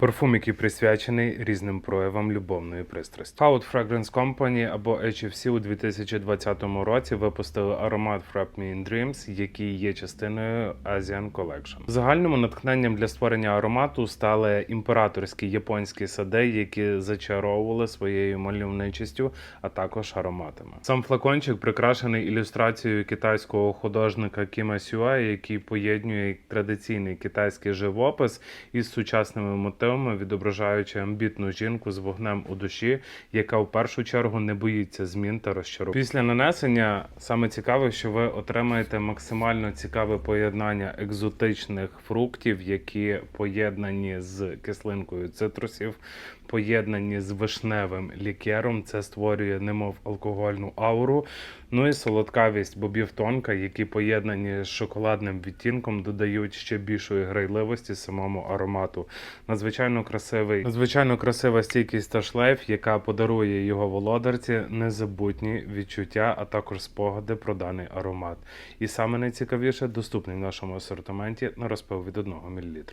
Парфум, який присвячений різним проявам любовної пристрасті. Cloud Fragrance Company або HFC у 2020 році випустили аромат Frap Me in Dreams, який є частиною Asian Collection. Загальним натхненням для створення аромату стали імператорські японські сади, які зачаровували своєю мальовничістю, а також ароматами. Сам флакончик прикрашений ілюстрацією китайського художника Кіма Сюа, який поєднує традиційний китайський живопис із сучасними мотивами, відображаючи амбітну жінку з вогнем у душі, яка в першу чергу не боїться змін та розчарувань. Після нанесення саме цікаве, що ви отримаєте максимально цікаве поєднання екзотичних фруктів, які поєднані з кислинкою цитрусів, поєднані з вишневим лікером. Це створює немов алкогольну ауру. Ну і солодкавість бобів тонка, які поєднані з шоколадним відтінком, додають ще більшої грайливості самому аромату. Надзвичайно красивий, надзвичайно красива стійкість та шлейф, яка подарує його володарці незабутні відчуття, а також спогади про даний аромат. І саме найцікавіше доступний в нашому асортименті на розпил від 1 мл.